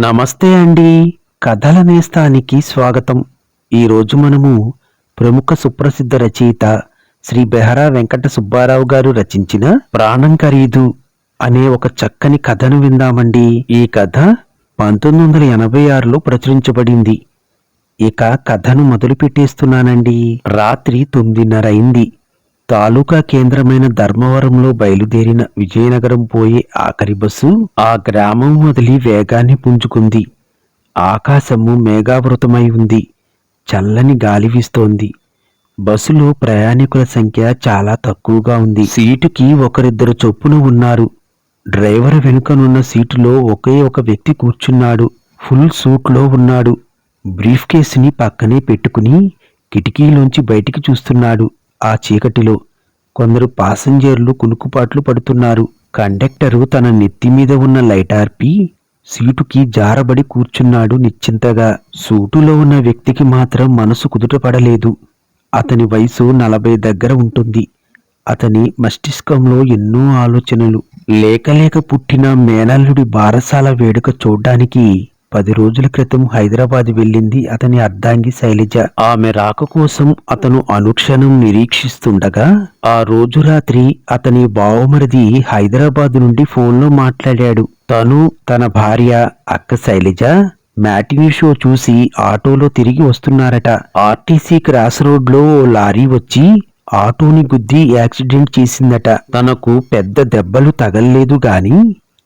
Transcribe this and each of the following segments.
నమస్తే అండి. కథల నేస్తానికి స్వాగతం. ఈరోజు మనము ప్రముఖ సుప్రసిద్ధ రచయిత శ్రీ బెహరా వెంకట సుబ్బారావు గారు రచించిన ప్రాణం ఖరీదు అనే ఒక చక్కని కథను విందామండి. ఈ కథ పంతొమ్మిది వందల ఎనభై ఆరులో ప్రచురించబడింది. ఇక కథను మొదలు పెట్టేస్తున్నానండి రాత్రి తొమ్మిదిన్నర అయింది. తాలూకా కేంద్రమైన ధర్మవరంలో బయలుదేరిన విజయనగరం పోయే ఆఖరి బస్సు ఆ గ్రామం వదిలి వేగాన్ని పుంజుకుంది. ఆకాశము మేఘావృతమై ఉంది. చల్లని గాలి వీస్తోంది. బస్సులో ప్రయాణికుల సంఖ్య చాలా తక్కువగా ఉంది. సీటుకి ఒకరిద్దరు చొప్పున ఉన్నారు. డ్రైవర్ వెనుకనున్న సీటులో ఒకే ఒక వ్యక్తి కూర్చున్నాడు. ఫుల్ సూట్లో ఉన్నాడు. బ్రీఫ్ కేసుని పక్కనే పెట్టుకుని కిటికీలోంచి బయటికి చూస్తున్నాడు. ఆ చీకటిలో కొందరు పాసింజర్లు కునుకుపాట్లు పడుతున్నారు. కండక్టరు తన నెత్తి మీద ఉన్న లైట్ ఆర్పి సీటుకి జారబడి కూర్చున్నాడు నిశ్చింతగా. సూటులో ఉన్న వ్యక్తికి మాత్రం మనసు కుదుటపడలేదు అతని వయసు నలభై దగ్గర ఉంటుంది. అతని మస్తిష్కంలో ఎన్నో ఆలోచనలు. లేకలేక పుట్టిన మేనల్లుడి బారసాల వేడుక చూడ్డానికి పది రోజుల క్రితం హైదరాబాద్ వెళ్ళింది అతని అర్ధాంగి శైలజ. ఆమె రాక కోసం అతను అనుక్షణం నిరీక్షిస్తుండగా ఆ రోజు రాత్రి అతని బావమరిది హైదరాబాద్ నుండి ఫోన్లో మాట్లాడాడు. తను తన భార్య అక్క శైలజ మ్యాటినీ షో చూసి ఆటోలో తిరిగి వస్తున్నారట. ఆర్టీసీ క్రాస్ రోడ్లో ఓ లారీ వచ్చి ఆటోని గుద్ది యాక్సిడెంట్ చేసిందట. తనకు పెద్ద దెబ్బలు తగల్లేదు గాని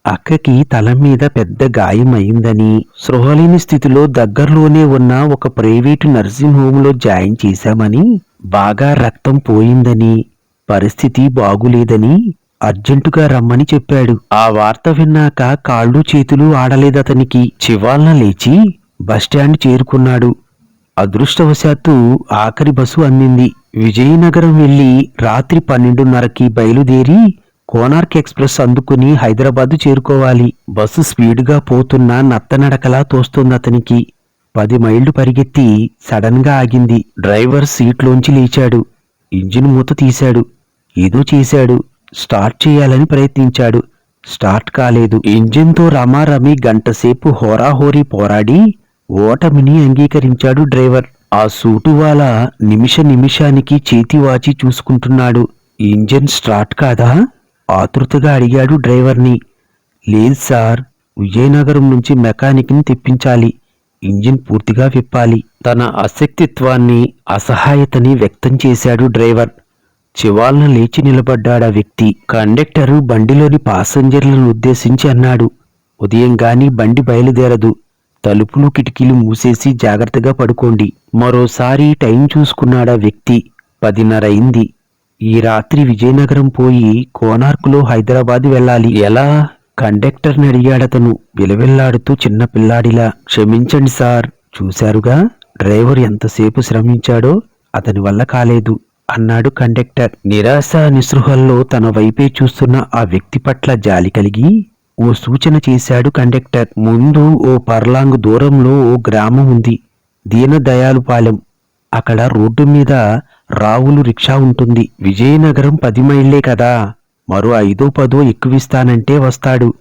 అక్కకి తల మీద పెద్ద గాయమైందని సృహలేని స్థితిలో దగ్గరలోనే ఉన్న ఒక ప్రైవేటు నర్సింగ్ హోంలో జాయిన్ చేశామని బాగా రక్తం పోయిందని పరిస్థితి బాగులేదని అర్జెంటుగా రమ్మని చెప్పాడు. ఆ వార్త విన్నాక కాళ్ళు చేతులు ఆడలేదతనికి చివాల్న లేచి బస్టాండ్ చేరుకున్నాడు. అదృష్టవశాత్తు ఆఖరి బస్సు అందింది. విజయనగరం వెళ్ళి రాత్రి పన్నెండున్నరకి బయలుదేరి కోనార్క్ ఎక్స్ప్రెస్ అందుకుని హైదరాబాద్ చేరుకోవాలి. బస్సు స్పీడ్గా పోతున్న నత్తనడకలా తోస్తుంది అతనికి. పది మైళ్ళు పరిగెత్తి సడన్గా ఆగింది. డ్రైవర్ సీట్లోంచి లేచాడు. ఇంజిన్ మూత తీశాడు. ఏదో చేశాడు. స్టార్ట్ చేయాలని ప్రయత్నించాడు. స్టార్ట్ కాలేదు. ఇంజిన్తో రమారమి గంటసేపు హోరాహోరీ పోరాడి ఓటమిని అంగీకరించాడు డ్రైవర్. ఆ సూటువాల నిమిష నిమిషానికి చేతివాచి చూసుకుంటున్నాడు. ఇంజిన్ స్టార్ట్ కాదా? ఆతృతగా అడిగాడు డ్రైవర్ని. లేదు సార్ విజయనగరం నుంచి మెకానిక్ని తెప్పించాలి. ఇంజిన్ పూర్తిగా విప్పాలి. తన అశక్తిత్వాన్ని అసహాయతని వ్యక్తం చేశాడు డ్రైవర్. చివాల్న లేచి నిలబడ్డాడా వ్యక్తి. కండక్టరు బండిలోని పాసెంజర్లను ఉద్దేశించి అన్నాడు. ఉదయం గాని బండి బయలుదేరదు. తలుపులు కిటికీలు మూసేసి జాగ్రత్తగా పడుకోండి. మరోసారి టైం చూసుకున్నాడా వ్యక్తి. పదిన్నర అయింది. ఈ రాత్రి విజయనగరం పోయి కోనార్కులో హైదరాబాద్ వెళ్ళాలి. ఎలా? కండక్టర్ని అడిగాడతను. విలవిల్లాడుతూ చిన్న పిల్లాడిలా. క్షమించండి సార్. చూశారుగా? డ్రైవర్ ఎంతసేపు శ్రమించాడో అతని వల్ల కాలేదు అన్నాడు కండక్టర్. నిరాశ నిస్పృహల్లో తన వైపే చూస్తున్న ఆ వ్యక్తి పట్ల జాలి కలిగి ఓ సూచన చేశాడు కండక్టర్. ముందు ఓ పర్లాంగ్ దూరంలో ఓ గ్రామం ఉంది. దీనదయాలుపాలెం. అక్కడ రోడ్డు మీద రావులు రిక్షా ఉంటుంది. విజయనగరం పది మైళ్ళే కదా. మరో ఐదో పదో ఎక్కువిస్తానంటే వస్తాడు.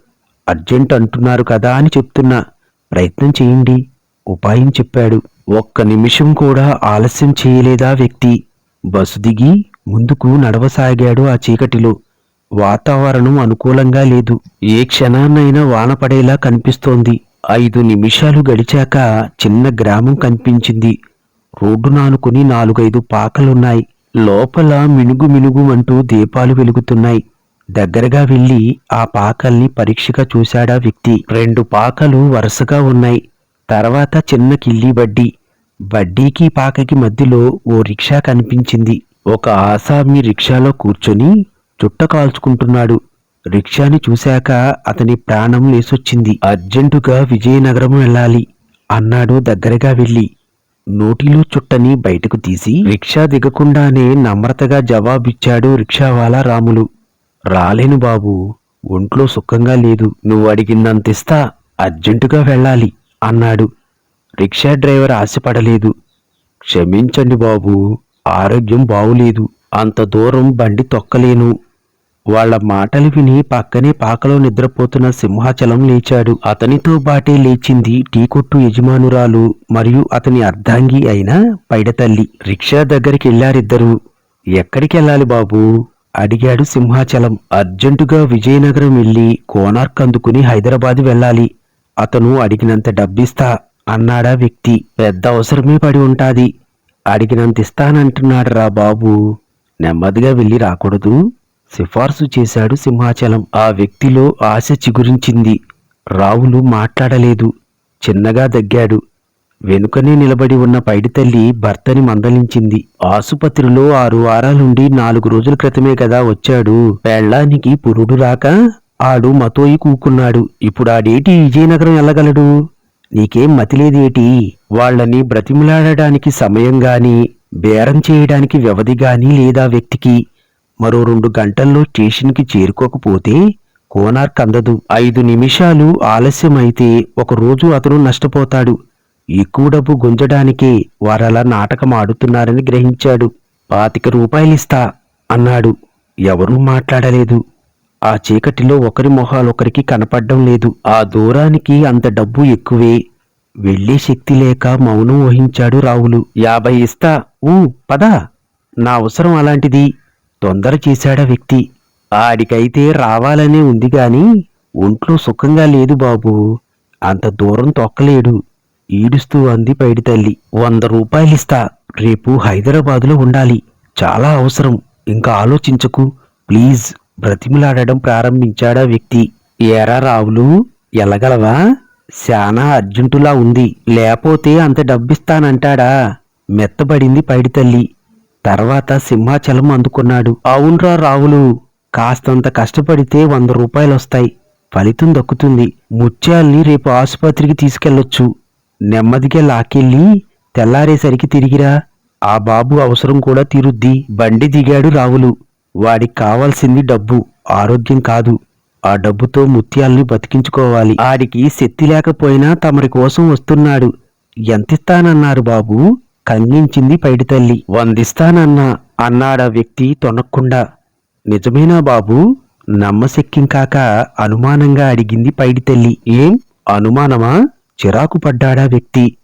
అర్జెంట్ అంటున్నారు కదా అని చెప్తున్నా. ప్రయత్నం చేయండి. ఉపాయం చెప్పాడు. ఒక్క నిమిషం కూడా ఆలస్యం చేయలేదా వ్యక్తి? బస్సు దిగి ముందుకు నడవసాగాడు ఆ చీకటిలో. వాతావరణం అనుకూలంగా లేదు. ఏ క్షణాన్నైనా వాన పడేలా కనిపిస్తోంది. ఐదు నిమిషాలు గడిచాక చిన్న గ్రామం కనిపించింది. రోడ్డు నానుకుని నాలుగైదు పాకలున్నాయి. లోపల మినుగు మినుగుమంటూ దీపాలు వెలుగుతున్నాయి. దగ్గరగా వెళ్ళి ఆ పాకల్ని పరీక్షగా చూశాడా వ్యక్తి. రెండు పాకలు వరుసగా ఉన్నాయి. తర్వాత చిన్న కిల్లి బడ్డీ. బడ్డీకి పాకకి మధ్యలో ఓ రిక్షా కనిపించింది. ఒక ఆసామి రిక్షాలో కూర్చొని చుట్ట కాల్చుకుంటున్నాడు. రిక్షాని చూశాక అతని ప్రాణం లేసొచ్చింది. అర్జెంటుగా విజయనగరం వెళ్ళాలి అన్నాడు దగ్గరగా వెళ్ళి. నోటిలో చుట్టని బయటకు తీసి రిక్షా దిగకుండానే నమ్రతగా జవాబిచ్చాడు రిక్షావాలా రాములు. రాలేను బాబు ఒంట్లో సుఖంగా లేదు. నువ్వు అడిగిందంతిస్తా అర్జెంటుగా వెళ్ళాలి అన్నాడు. రిక్షా డ్రైవర్ ఆశపడలేదు. క్షమించండి బాబు ఆరోగ్యం బావులేదు. అంత దూరం బండి తొక్కలేను. వాళ్ళ మాటలు విని పక్కనే పాకలో నిద్రపోతున్న సింహాచలం లేచాడు. అతనితో బాటే లేచింది టీ కొట్టు యజమానురాలు మరియు అతని అర్ధాంగి అయిన పైడతల్లి. రిక్షా దగ్గరికి వెళ్ళారిద్దరూ. ఎక్కడికి వెళ్ళాలి బాబూ? అడిగాడు సింహాచలం. అర్జెంటుగా విజయనగరం వెళ్ళి కోనార్క్ అందుకుని హైదరాబాద్ వెళ్ళాలి. అతను అడిగినంత డబ్బిస్తా అన్నాడా వ్యక్తి. పెద్ద అవసరమే పడి ఉంటాది. అడిగినంత ఇస్తానంటున్నాడు రా బాబు. నెమ్మదిగా వెళ్ళి రాకూడదు. సిఫార్సు చేశాడు సింహాచలం. ఆ వ్యక్తిలో ఆశ చిగురించింది. రావులు మాట్లాడలేదు. చిన్నగా దగ్గాడు. వెనుకనే నిలబడి ఉన్న పైడితల్లి భర్తని మందలించింది. ఆసుపత్రిలో ఆరు వారాలుండి నాలుగు రోజుల క్రితమే కదా వచ్చాడు. పెళ్ళానికి పురుడు రాక ఆడు మతోయి కూకున్నాడు. ఇప్పుడు ఆడేటి విజయనగరం వెళ్ళగలడు నీకేం మతిలేదేటి వాళ్ళని బ్రతిమలాడడానికి సమయం గాని బేరం చేయడానికి వ్యవధి గాని లేదా వ్యక్తికి? మరో రెండు గంటల్లో స్టేషన్కి చేరుకోకపోతే కోనార్క్ అందదు. ఐదు నిమిషాలు ఆలస్యమైతే ఒక రోజు అతను నష్టపోతాడు. ఎక్కువ డబ్బు గుంజడానికే వారలా నాటకం ఆడుతున్నారని గ్రహించాడు. పాతిక రూపాయలిస్తా అన్నాడు. ఎవరూ మాట్లాడలేదు. ఆ చీకటిలో ఒకరి మొహాలొకరికి కనపడ్డం లేదు. ఆ దూరానికి అంత డబ్బు ఎక్కువే. వెళ్ళే శక్తి లేక మౌనం వహించాడు రావులు యాభై ఇస్తా. ఊ పద. నా అవసరం అలాంటిది. తొందర చేశాడా వ్యక్తి? ఆడికైతే రావాలనే ఉంది గాని ఒంట్లో సుఖంగా లేదు బాబు. అంత దూరం తొక్కలేడు. ఈడుస్తూ అంది పైడి తల్లి. వంద రూపాయలిస్తా. రేపు హైదరాబాదులో ఉండాలి. చాలా అవసరం. ఇంకా ఆలోచించకు. ప్లీజ్. బ్రతిమిలాడడం ప్రారంభించాడా వ్యక్తి? ఏరా రావులు ఎలగలవా? శానా అర్జెంటులా ఉంది. లేపోతే అంత డబ్బిస్తానంటాడా? మెత్తబడింది పైడి తల్లి. తర్వాత సింహాచలం అందుకున్నాడు. అవునరా రావులు కాస్తంత కష్టపడితే వంద రూపాయలొస్తాయి. ఫలితం దక్కుతుంది. ముత్యాల్ని రేపు ఆసుపత్రికి తీసుకెళ్ళొచ్చు నెమ్మదిగా లాకెళ్ళి తెల్లారేసరికి తిరిగిరా. ఆ బాబు అవసరం కూడా తీరుద్ది. బండి దిగాడు రావులు. వాడికి కావాల్సింది డబ్బు. ఆరోగ్యం కాదు. ఆ డబ్బుతో ముత్యాల్ని బతికించుకోవాలి. ఆడికి శక్తి లేకపోయినా తమరి కోసం వస్తున్నాడు. ఎంతిస్తానన్నారు బాబు? కంగించింది పైడితల్లి వందిస్తానన్నా అన్నాడా వ్యక్తి తొనక్కుండా. నిజమేనా బాబు? నమ్మశక్యం అనుమానంగా అడిగింది పైడితల్లి ఏం? అనుమానమా? చిరాకు పడ్డాడా వ్యక్తి?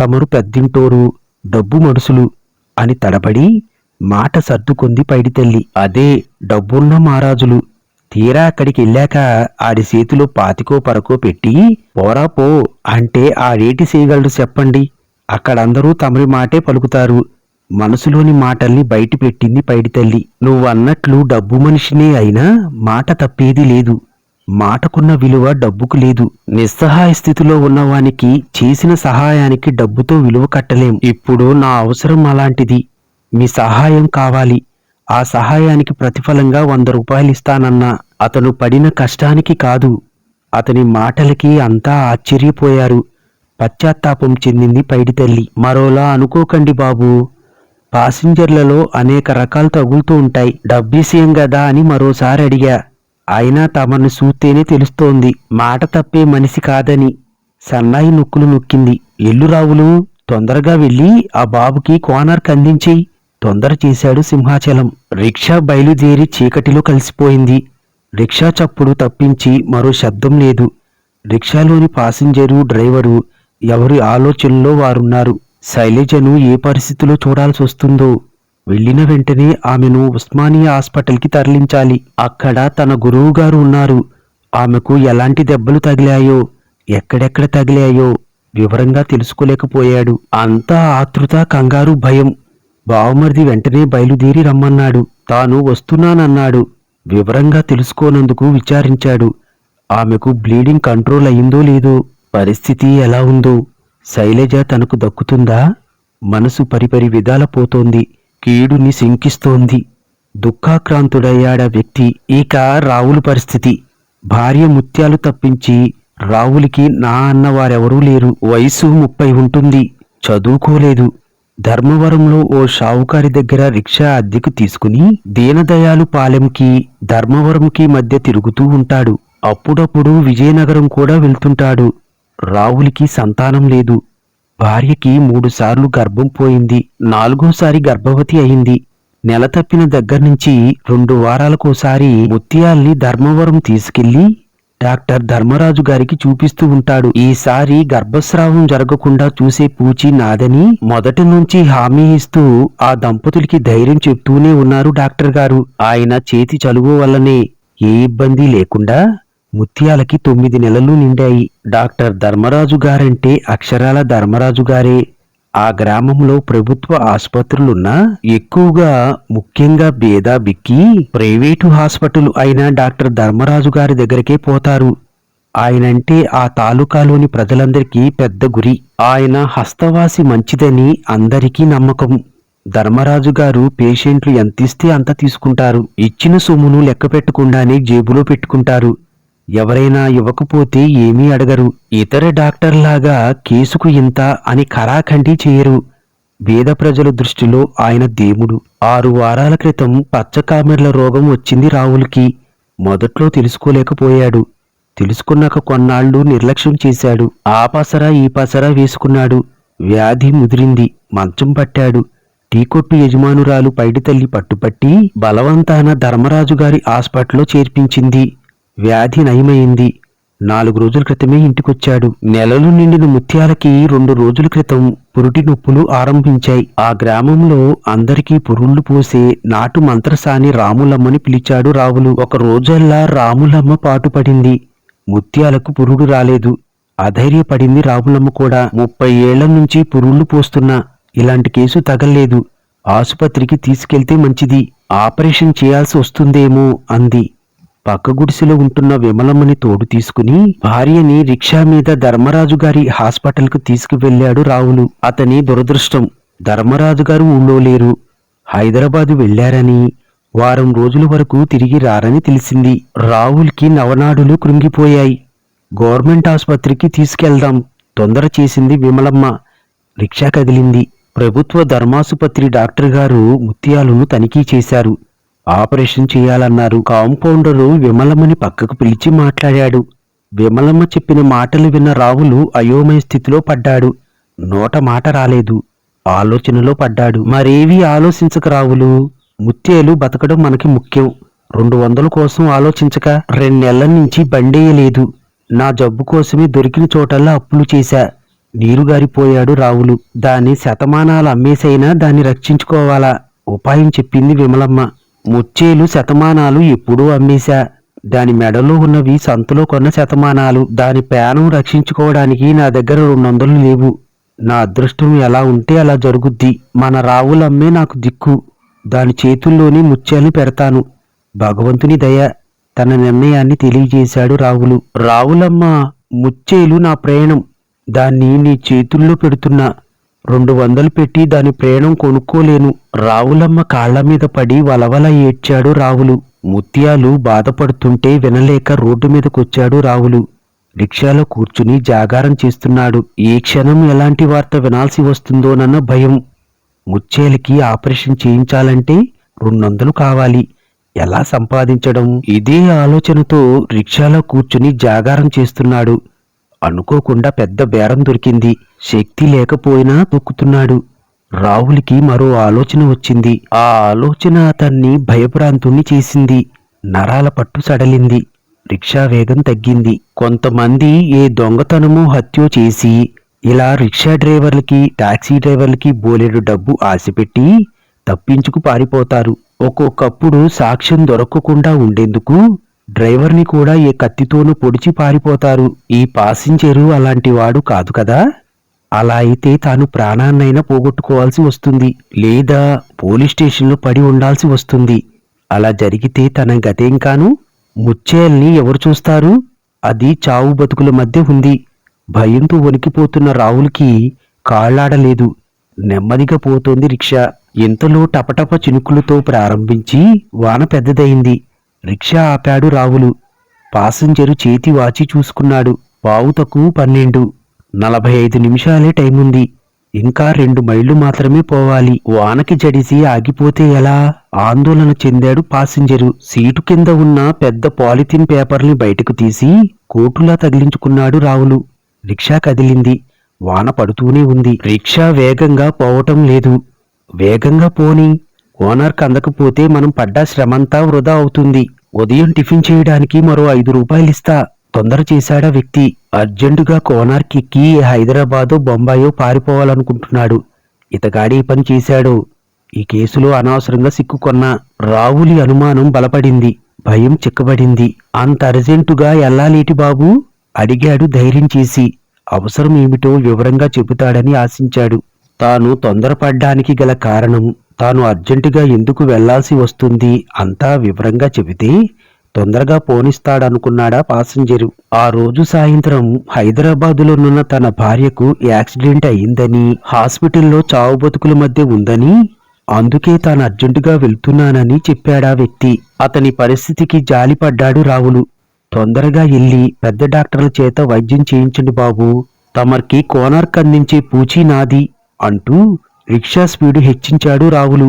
తమరు పెద్దింటోరు డబ్బు మడుసులు అని తడబడి మాట సర్దుకుంది పైడితల్లి అదే డబ్బున్న మహారాజులు. తీరా అక్కడికి వెళ్ళాక ఆడి చేతిలో పాతికో పరకో పెట్టి పోరా పో అంటే ఆడేటి చేయగలడు చెప్పండి. అక్కడందరూ తమరి మాటే పలుకుతారు. మనసులోని మాటల్ని బయట పెట్టింది పైడితల్లి నువ్వన్నట్లు డబ్బు మనిషినే అయినా మాట తప్పేది లేదు. మాటకున్న విలువ డబ్బుకు లేదు. నిస్సహాయ స్థితిలో ఉన్నవానికి చేసిన సహాయానికి డబ్బుతో విలువ కట్టలేం. ఇప్పుడు నా అవసరం అలాంటిది. మీ సహాయం కావాలి. ఆ సహాయానికి ప్రతిఫలంగా వంద రూపాయలు ఇస్తానన్నా. అతను పడిన కష్టానికి కాదు. అతని మాటలకి అంతా ఆశ్చర్యపోయారు. పశ్చాత్తాపం చెందింది పైడితల్లి మరోలా అనుకోకండి బాబు. పాసింజర్లలో అనేక రకాలు తగులుతూ ఉంటాయి. డబ్బీసీయం కదా అని మరోసారి అడిగా. అయినా తమను చూస్తేనే తెలుస్తోంది. మాట తప్పే మనిషి కాదని సన్నాయి నొక్కులు నొక్కింది. ఎల్లురావులు తొందరగా వెళ్ళి ఆ బాబుకి కోనార్క్ అందించేయి తొందర చేశాడు సింహాచలం. రిక్షా బయలుదేరి చీకటిలో కలిసిపోయింది. రిక్షా చప్పుడు తప్పించి మరో శబ్దం లేదు. రిక్షాలోని పాసింజరు డ్రైవరు ఎవరి ఆలోచనలో వారున్నారు? శైలజను ఏ పరిస్థితిలో చూడాల్సి వస్తుందో? వెళ్ళిన వెంటనే ఆమెను ఉస్మానియా హాస్పిటల్కి తరలించాలి. అక్కడ తన గురువు గారు ఉన్నారు. ఆమెకు ఎలాంటి దెబ్బలు తగిలాయో ఎక్కడెక్కడ తగిలాయో వివరంగా తెలుసుకోలేకపోయాడు. అంతా ఆతృత కంగారు భయం. బావమరిది వెంటనే బయలుదేరి రమ్మన్నాడు. తాను వస్తున్నానన్నాడు. వివరంగా తెలుసుకోనందుకు విచారించాడు. ఆమెకు బ్లీడింగ్ కంట్రోల్ అయిందో లేదో పరిస్థితి ఎలా ఉందో? శైలజ తనకు దక్కుతుందా? మనసు పరిపరి విధాల పోతోంది. కీడుని శంకిస్తోంది. దుఃఖాక్రాంతుడయ్యాడ వ్యక్తి ఇక రావుల పరిస్థితి. భార్య ముత్యాలు తప్పించి రావులకి నా అన్న వారెవరూ లేరు. వయసు ముప్పై ఉంటుంది. చదువుకోలేదు. ధర్మవరంలో ఓ షావుకారి దగ్గర రిక్షా అద్దెకు తీసుకుని దీనదయాలు పాలెంకి ధర్మవరంకి మధ్య తిరుగుతూ ఉంటాడు. అప్పుడప్పుడు విజయనగరం కూడా వెళ్తుంటాడు. రావులికి సంతానం లేదు. భార్యకి మూడుసార్లు గర్భం పోయింది. నాలుగోసారి గర్భవతి అయింది. నెల తప్పిన దగ్గర నుంచి రెండు వారాలకోసారి ముత్యాల్ని ధర్మవరం తీసుకెళ్ళి డాక్టర్ ధర్మరాజు గారికి చూపిస్తూ ఉంటాడు. ఈసారి గర్భస్రావం జరగకుండా చూసే పూచి నాదని మొదటి నుంచి హామీ ఇస్తూ ఆ దంపతులకి ధైర్యం చెప్తూనే ఉన్నారు డాక్టర్ గారు. ఆయన చేతి చలువ వల్లనే ఏ ఇబ్బంది లేకుండా ముత్యాలకి తొమ్మిది నెలలు నిండాయి. డాక్టర్ ధర్మరాజు గారంటే అక్షరాల ధర్మరాజు గారే. ఆ గ్రామంలో ప్రభుత్వ ఆసుపత్రులున్నా ఎక్కువగా ముఖ్యంగా బేదా బిక్కి ప్రైవేటు హాస్పిటల్ అయిన డాక్టర్ ధర్మరాజు గారి దగ్గరికే పోతారు. ఆయనంటే ఆ తాలూకాలోని ప్రజలందరికీ పెద్ద గురి. ఆయన హస్తవాసి మంచిదని అందరికీ నమ్మకం. ధర్మరాజు గారు పేషెంట్లు ఎంతిస్తే అంత తీసుకుంటారు. ఇచ్చిన సొమ్మును లెక్క పెట్టకుండానే జేబులో పెట్టుకుంటారు. ఎవరైనా ఇవ్వకపోతే ఏమీ అడగరు. ఇతర డాక్టర్లాగా కేసుకు ఇంత అని ఖరాఖండి చేయరు. వేద ప్రజల దృష్టిలో ఆయన దేవుడు. ఆరు వారాల క్రితం పచ్చకామెర్ల రోగం వచ్చింది రావులకి మొదట్లో తెలుసుకోలేకపోయాడు. తెలుసుకున్నాక కొన్నాళ్ళు నిర్లక్ష్యం చేశాడు. ఆ పసరా ఈ పసరా వేసుకున్నాడు. వ్యాధి ముదిరింది. మంచం పట్టాడు. టీకొట్టు యజమానురాలు పైడితల్లి పట్టుపట్టి బలవంతాన ధర్మరాజు గారి హాస్పిటల్లో చేర్పించింది. వ్యాధి నయమైంది. నాలుగు రోజుల క్రితమే ఇంటికొచ్చాడు. నెలలు నిండిన ముత్యాలకి రెండు రోజుల క్రితం పురుటి నొప్పులు ఆరంభించాయి. ఆ గ్రామంలో అందరికీ పురుళ్ళు పోసే నాటు మంత్రసాని రాములమ్మని పిలిచాడు రావులు. ఒక రోజల్లా రాములమ్మ పాటుపడింది ముత్యాలకు పురుడు రాలేదు. అధైర్యపడింది రాములమ్మ కూడా. ముప్పై ఏళ్ళ నుంచి పురుళ్ళు పోస్తున్నా. ఇలాంటి కేసు తగల్లేదు. ఆసుపత్రికి తీసుకెళ్తే మంచిది. ఆపరేషన్ చేయాల్సి వస్తుందేమో అంది. పక్క గుడిసెలో ఉంటున్న విమలమ్మని తోడు తీసుకుని భార్యని రిక్షా మీద ధర్మరాజు గారి హాస్పిటల్కు తీసుకువెళ్ళాడు రావులు. అతని దురదృష్టం ధర్మరాజు గారు ఊళ్ళో లేరు. హైదరాబాదు వెళ్ళారని వారం రోజుల వరకు తిరిగి రారని తెలిసింది. రావుల్కి నవనాడులు కృంగిపోయాయి. గవర్నమెంట్ ఆసుపత్రికి తీసుకెళ్దాం తొందర చేసింది విమలమ్మ. రిక్షా కదిలింది. ప్రభుత్వ ధర్మాసుపత్రి డాక్టర్ గారు ముత్యాలను తనిఖీ చేశారు. ఆపరేషన్ చేయాలన్నారు. కాంపౌండరు విమలమ్మని పక్కకు పిలిచి మాట్లాడాడు. విమలమ్మ చెప్పిన మాటలు విన్న రావులు అయోమయ స్థితిలో పడ్డాడు. నోట మాట రాలేదు. ఆలోచనలో పడ్డాడు. మరేవీ ఆలోచించక రావులు ముత్యాలు బతకడం మనకి ముఖ్యం. రెండు వందల కోసం ఆలోచించక రెండేళ్ళ నుంచి బండేయలేదు. నా జబ్బు కోసమే దొరికిన చోటల్లా అప్పులు చేశా. నీరుగారిపోయాడు రావులు దాన్ని శతమానాలు అమ్మేసైనా దాన్ని రక్షించుకోవాలా? ఉపాయం చెప్పింది విమలమ్మ. ముచ్చేలు శతమానాలు ఎప్పుడూ అమ్మేశా. దాని మెడలో ఉన్నవి సంతలో కొన్న శతమానాలు. దాని పేనం రక్షించుకోవడానికి నా దగ్గర రెండు వందలు లేవు. నా అదృష్టం ఎలా ఉంటే అలా జరుగుద్ది. మన రావులమ్మే నాకు దిక్కు. దాని చేతుల్లోని ముత్యాలు పెడతాను. భగవంతుని దయ తన నిర్ణయాన్ని తెలియజేశాడు రావులు. రావులమ్మ ముచ్చేలు నా ప్రయాణం దాన్ని నీ చేతుల్లో పెడుతున్నా. రెండు వందలు పెట్టి దాని ప్రయాణం కొనుక్కోలేను. రావులమ్మ కాళ్ళ మీద పడి వలవల ఏడ్చాడు రావులు. ముత్యాలు బాధపడుతుంటే వినలేక రోడ్డు మీదకొచ్చాడు రావులు. రిక్షాలో కూర్చుని జాగారం చేస్తున్నాడు. ఏ క్షణం ఎలాంటి వార్త వినాల్సి వస్తుందోనన్న భయం. ముచ్చేలకి ఆపరేషన్ చేయించాలంటే రెండొందలు కావాలి. ఎలా సంపాదించడం? ఇదే ఆలోచనతో రిక్షాలో కూర్చుని జాగారం చేస్తున్నాడు. అనుకోకుండా పెద్ద బేరం దొరికింది. శక్తి లేకపోయినా తొక్కుతున్నాడు. రాహుల్కి మరో ఆలోచన వచ్చింది. ఆ ఆలోచన అతన్ని భయభ్రాంతుణ్ణి చేసింది. నరాల పట్టు సడలింది. రిక్షా వేగం తగ్గింది. కొంతమంది ఏ దొంగతనమో హత్యో చేసి ఇలా రిక్షా డ్రైవర్లకి టాక్సీ డ్రైవర్లకి బోలెడు డబ్బు ఆశపెట్టి తప్పించుకు పారిపోతారు. ఒక్కొక్కప్పుడు సాక్ష్యం దొరకకుండా ఉండేందుకు డ్రైవర్ని కూడా ఏ కత్తితోనూ పొడిచి పారిపోతారు. ఈ పాసింజరు అలాంటి వాడు కాదు కదా? అలా అయితే తాను ప్రాణాన్నైనా పోగొట్టుకోవాల్సి వస్తుంది లేదా పోలీస్ స్టేషన్లో పడి ఉండాల్సి వస్తుంది. అలా జరిగితే తన గతేం కాను ముచ్చేల్ని ఎవరు చూస్తారు? అది చావు బతుకుల మధ్య ఉంది. భయంతో వణికిపోతున్న రావులకి కాళ్ళాడలేదు నెమ్మదిగా పోతోంది రిక్షా. ఇంతలో టపటప చినుకులతో ప్రారంభించి వాన పెద్దదయింది రిక్షా ఆపాడు రావులు పాసింజరు చేతి వాచి చూసుకున్నాడు. పావుతకు పన్నెండు. నలభై ఐదు నిమిషాలే టైముంది. ఇంకా రెండు మైళ్ళు మాత్రమే పోవాలి. వానకి జడిసి ఆగిపోతే ఎలా? ఆందోళన చెందాడు పాసింజరు. సీటు కింద ఉన్న పెద్ద పాలిథిన్ పేపర్ని బయటకు తీసి కోటులా తగిలించుకున్నాడు రావులు. రిక్షా కదిలింది. వాన పడుతూనే ఉంది. రిక్షా వేగంగా పోవటం లేదు. వేగంగా పోని. ఓనర్కి అందకపోతే మనం పడ్డ శ్రమంతా వృధా అవుతుంది. ఉదయం టిఫిన్ చేయడానికి మరో ఐదు రూపాయలిస్తా. తొందర చేశాడా వ్యక్తి. అర్జెంటుగా కోనార్కి హైదరాబాదు బొంబాయో పారిపోవాలనుకుంటున్నాడు. ఇతగాడి పని చేశాడు. ఈ కేసులో అనవసరంగా సిక్కుకొన్న రావులి అనుమానం బలపడింది. భయం చిక్కబడింది. అంత అర్జెంటుగా ఎల్లాలేటి బాబు? అడిగాడు ధైర్యం చేసి. అవసరం ఏమిటో వివరంగా చెబుతాడని ఆశించాడు. తాను తొందరపడ్డానికి గల కారణం తాను అర్జెంటుగా ఎందుకు వెళ్ళాల్సి వస్తుంది అంతా వివరంగా చెబితే తొందరగా పోనిస్తాడనుకున్నాడా పాసింజరు. ఆ రోజు సాయంత్రం హైదరాబాదులోనున్న తన భార్యకు యాక్సిడెంట్ అయిందని హాస్పిటల్లో చావు బతుకుల మధ్య ఉందని అందుకే తాను అర్జెంటుగా వెళ్తున్నానని చెప్పాడా వ్యక్తి. అతని పరిస్థితికి జాలిపడ్డాడు రావులు. తొందరగా వెళ్ళి పెద్ద డాక్టర్ల చేత వైద్యం చేయించండి బాబు. తమర్కి కోనార్క్ అందించే పూచీ నాది అంటూ రిక్షా స్పీడు హెచ్చించాడు రావులు.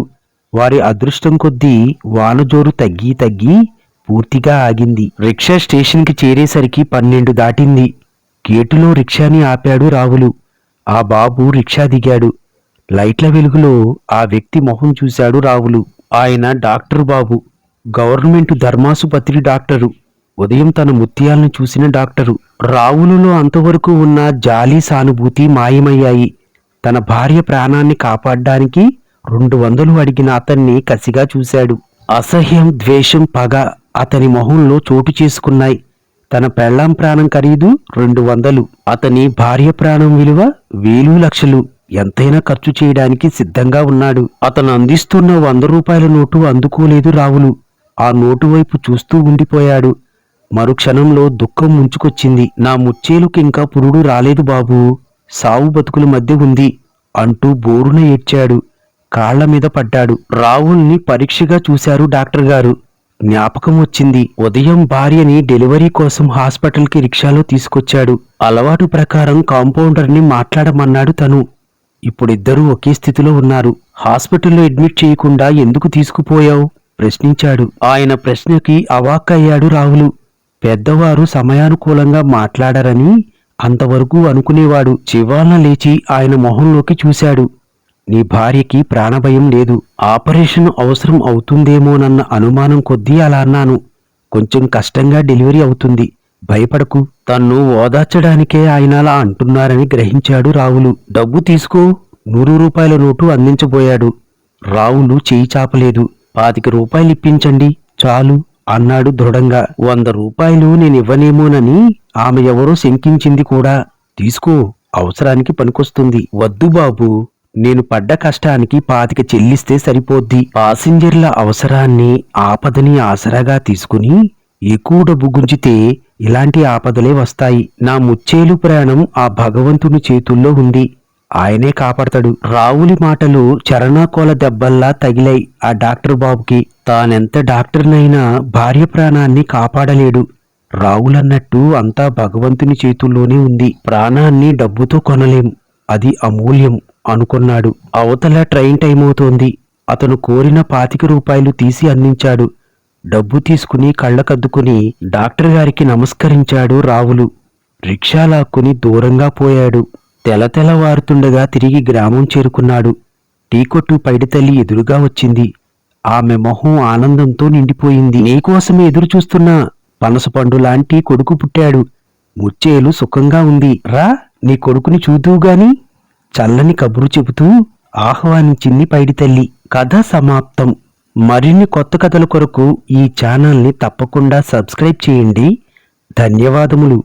వారి అదృష్టం కొద్దీ వానజోరు తగ్గి తగ్గి పూర్తిగా ఆగింది. రిక్షా స్టేషన్కి చేరేసరికి పన్నెండు దాటింది. గేటులో రిక్షాని ఆపాడు రావులు ఆ బాబు రిక్షా దిగాడు. లైట్ల వెలుగులో ఆ వ్యక్తి మొహం చూశాడు రావులు ఆయన డాక్టర్ బాబు. గవర్నమెంట్ ధర్మాసుపత్రి డాక్టరు. ఉదయం తన ముత్యాలను చూసిన డాక్టరు. రావులలో అంతవరకు ఉన్న జాలి సానుభూతి మాయమయ్యాయి. తన భార్య ప్రాణాన్ని కాపాడడానికి రెండు వందలు అడిగిన అతన్ని కసిగా చూశాడు. అసహ్యం ద్వేషం పగ అతని మొహంలో చోటు చేసుకున్నాయి. తన పెళ్ళాం ప్రాణం ఖరీదు రెండు వందలు. అతని భార్య ప్రాణం విలువ వేలు లక్షలు. ఎంతైనా ఖర్చు చేయడానికి సిద్ధంగా ఉన్నాడు. అతను అందిస్తున్న వంద రూపాయల నోటు అందుకోలేదు రావులు. ఆ నోటు వైపు చూస్తూ ఉండిపోయాడు. మరుక్షణంలో దుఃఖం ముంచుకొచ్చింది. నా ముచ్చేలుకింకా పురుడు రాలేదు బాబూ. సావు బతుకుల మధ్య ఉంది అంటూ బోరున ఏడ్చాడు. కాళ్ళ మీద పడ్డాడు. రావుల్ని పరీక్షగా చూశారు డాక్టర్ గారు జ్ఞాపకం వచ్చింది ఉదయం భార్యని డెలివరీ కోసం హాస్పిటల్కి రిక్షాలో తీసుకొచ్చాడు. అలవాటు ప్రకారం కాంపౌండర్ని మాట్లాడమన్నాడు తను. ఇప్పుడిద్దరూ ఒకే స్థితిలో ఉన్నారు. హాస్పిటల్లో అడ్మిట్ చేయకుండా ఎందుకు తీసుకుపోయావు? ప్రశ్నించాడు. ఆయన ప్రశ్నకి అవాక్కయ్యాడు రాహులు. పెద్దవారు సమయానుకూలంగా మాట్లాడరని అంతవరకు అనుకునేవాడు. చివాన లేచి ఆయన మొహంలోకి చూశాడు. నీ భార్యకి ప్రాణభయం లేదు. ఆపరేషన్ అవసరం అవుతుందేమోనన్న అనుమానం కొద్దీ అలా అన్నాను. కొంచెం కష్టంగా డెలివరీ అవుతుంది. భయపడకు. తన్ను ఓదార్చడానికే ఆయన అలా అంటున్నారని గ్రహించాడు రావులు. డబ్బు తీసుకో. నూరు రూపాయల నోటు అందించబోయాడు. రావులు చేయి చాపలేదు. పాతిక రూపాయలు ఇప్పించండి. చాలు అన్నాడు దృఢంగా. వంద రూపాయలు నేనివ్వనేమోనని ఆమె ఎవరో శంకించింది కూడా. తీసుకో. అవసరానికి పనికొస్తుంది. వద్దు బాబు. నేను పడ్డ కష్టానికి పాతిక చెల్లిస్తే సరిపోద్ది. పాసింజర్ల అవసరాన్ని ఆపదని ఆసరాగా తీసుకుని ఎక్కువ డబ్బు గుంజితే ఇలాంటి ఆపదలే వస్తాయి. నా ముచ్చేలు ప్రాణం ఆ భగవంతుని చేతుల్లో ఉంది. ఆయనే కాపాడతాడు. రావులి మాటలు చరణాకోల దెబ్బల్లా తగిలాయి ఆ డాక్టర్ బాబుకి. తానెంత డాక్టర్నైనా భార్య ప్రాణాన్ని కాపాడలేడు. రావులన్నట్టు అంతా భగవంతుని చేతుల్లోనే ఉంది. ప్రాణాన్ని డబ్బుతో కొనలేం. అది అమూల్యం. అనుకున్నాడు. అవతల ట్రైన్ టైం అవుతోంది అతను కోరిన పాతిక రూపాయలు తీసి అందించాడు. డబ్బు తీసుకుని కళ్ళకద్దుకుని డాక్టర్ గారికి నమస్కరించాడు రావులు. రిక్షా లాక్కుని దూరంగా పోయాడు. తెలతెలవారుతుండగా తిరిగి గ్రామం చేరుకున్నాడు. టీకొట్టు పైడితల్లి ఎదురుగా వచ్చింది. ఆమె మొహం ఆనందంతో నిండిపోయింది. నీకోసమే ఎదురు చూస్తున్నా. పనసపండు లాంటి కొడుకు పుట్టాడు. ముచ్చేలు సుఖంగా ఉంది. రా నీ కొడుకుని చూదువుగాని చల్లని కబురు చెబుతూ ఆహ్వానించింది పైడితల్లి కథ సమాప్తం. మరిన్ని కొత్త కథల కొరకు ఈ ఛానల్ని తప్పకుండా సబ్స్క్రైబ్ చేయండి. ధన్యవాదములు.